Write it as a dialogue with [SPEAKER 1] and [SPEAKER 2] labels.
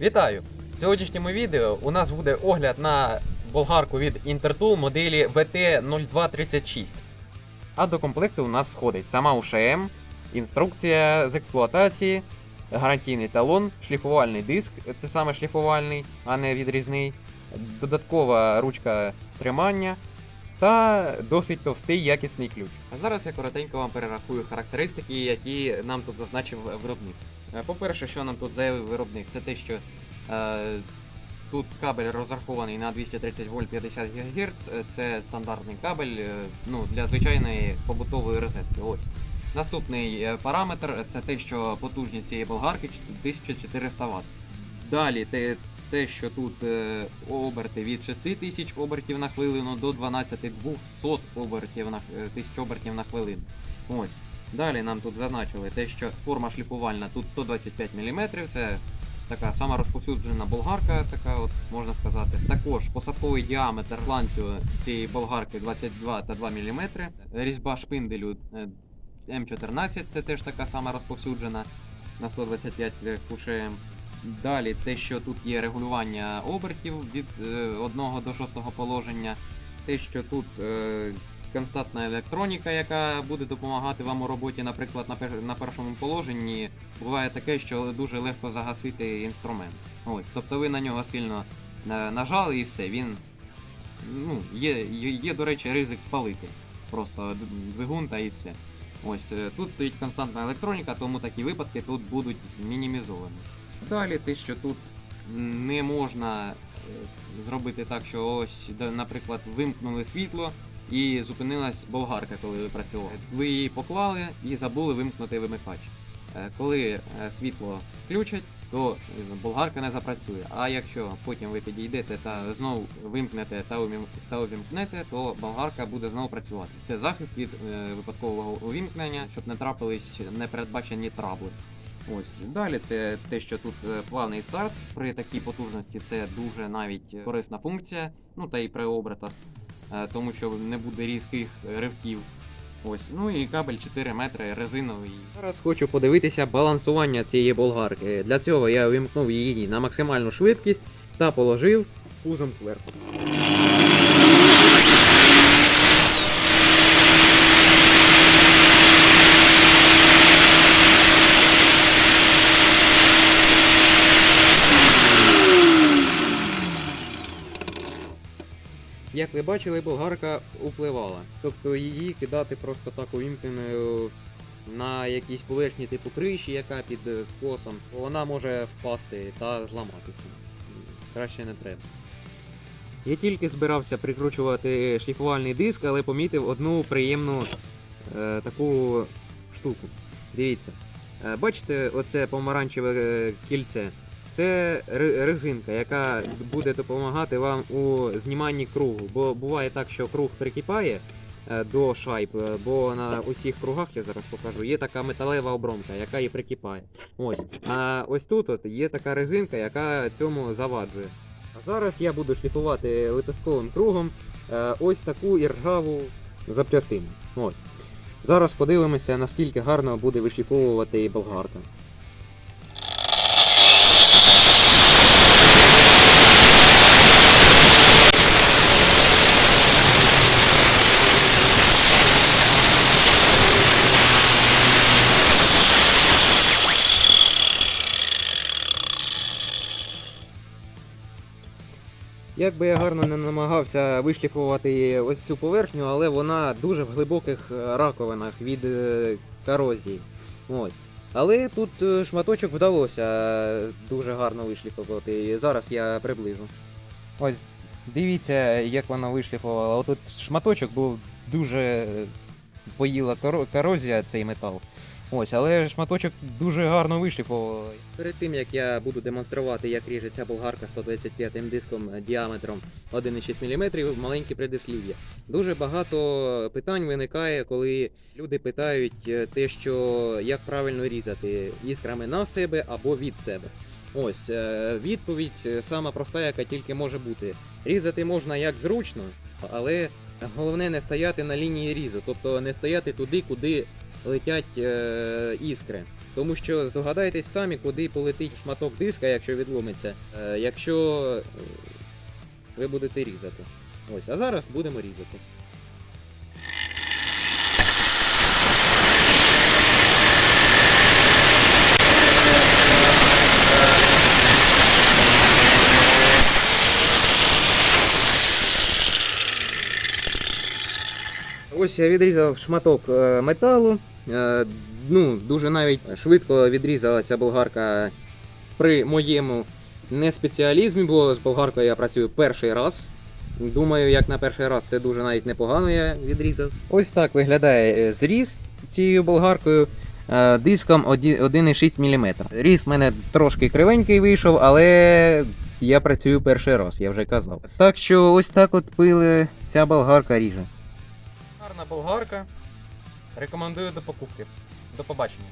[SPEAKER 1] Вітаю! В сьогоднішньому відео у нас буде огляд на болгарку від Intertool моделі VT0236. А до комплекту у нас входить сама УШМ, інструкція з експлуатації, гарантійний талон, шліфувальний диск, це саме шліфувальний, а не відрізний, додаткова ручка тримання та досить товстий якісний ключ. А зараз я коротенько вам перерахую характеристики, які нам тут зазначив виробник. Е, По-перше, що нам тут заявив виробник, це те, що е, тут кабель розрахований на 230 вольт 50 ГГц. е, Це стандартний кабель е, ну, для звичайної побутової розетки. Ось. Наступний е, параметр це те, що потужність цієї болгарки 1400 Вт. Далі те, те, що тут е, оберти від 6000 обертів на хвилину до 12200 обертів на, е, тисяч обертів на хвилину. Ось. Далі нам тут зазначили те, що форма шліфувальна тут 125 мм, це така сама розповсюджена болгарка, така от можна сказати. Також посадковий діаметр фланцю цієї болгарки 22 та 2 мм. Різьба шпинделю е, М14, це теж така сама розповсюджена на 125 КУШМ. Далі те, що тут є регулювання обертів від 1 до 6 положення. Те, що тут е, константна електроніка, яка буде допомагати вам у роботі, наприклад, на, пер- на першому положенні, буває таке, що дуже легко загасити інструмент. Ось, тобто ви на нього сильно е, нажали і все, він ну, є, є, до речі, ризик спалити. Просто двигун та і все. Ось е, тут стоїть константна електроніка, тому такі випадки тут будуть мінімізовані. Далі те, що тут не можна е, зробити так, що ось, наприклад, вимкнули світло і зупинилась болгарка, коли ви працювали. Ви її поклали і забули вимкнути вимикач. Е, Коли е, світло включать, то болгарка не запрацює. А якщо потім ви підійдете та знову вимкнете та увімкнете, то болгарка буде знову працювати. Це захист від випадкового увімкнення, щоб не трапились непередбачені трабли. Ось далі це те, що тут е, плавний старт. При такій потужності це дуже навіть корисна функція, ну та й при обертах, е, тому що не буде різких ривків. Ось, ну і кабель 4 метри резиновий. Зараз хочу подивитися балансування цієї болгарки. Для цього я вимкнув її на максимальну швидкість та положив пузом кверху. Як ви бачили, болгарка упливала. Тобто її кидати просто так увімкненою на якійсь поверхні типу криші, яка під е, скосом, вона може впасти та зламатися. Краще не треба. Я тільки збирався прикручувати шліфувальний диск, але помітив одну приємну е, таку штуку. Дивіться. Е, бачите, оце помаранчеве е, кільце. Це ре- резинка, яка буде допомагати вам у зніманні кругу. Бо буває так, що круг прикипає е, до шайб, е, бо на усіх кругах я зараз покажу, є така металева обромка, яка і прикипає. Ось. А ось тут от є така резинка, яка цьому заваджує. А зараз я буду шліфувати лепестковим кругом е, ось таку іржаву запчастину. Ось. Зараз подивимося, наскільки гарно буде вишліфовувати болгарка. Як би я гарно не намагався вишліфувати ось цю поверхню, але вона дуже в глибоких е, раковинах від е, корозії. Ось. Але тут е, шматочок вдалося дуже гарно вишліфувати. І зараз я приближу. Ось дивіться, як вона вишліфувала. Отут шматочок був дуже поїла корозія цей метал. Ось, але шматочок дуже гарно вишліфував. Перед тим як я буду демонструвати, як ріжеться болгарка 125 диском діаметром 1,6 мм, маленьке предислів'я. Дуже багато питань виникає, коли люди питають е, те, що як правильно різати іскрами на себе або від себе. Ось е, відповідь е, сама проста, яка тільки може бути. Різати можна як зручно, але головне не стояти на лінії різу, тобто не стояти туди, куди летять е, іскри. Тому що здогадайтесь самі, куди полетить шматок диска, якщо відломиться, е, якщо е, ви будете різати. Ось, а зараз будемо різати. Ось я відрізав шматок е, металу. Е, Ну, дуже навіть швидко відрізала ця болгарка при моєму неспеціалізмі, бо з болгаркою я працюю перший раз. Думаю, як на перший раз це дуже навіть непогано я відрізав. Ось так виглядає е, зріз цією болгаркою диском 1,6 мм. Різ в мене трошки кривенький вийшов, але я працюю перший раз, я вже казав. Так що ось так от пили ця болгарка ріже. Гарна болгарка. Рекомендую до покупки. До побачення.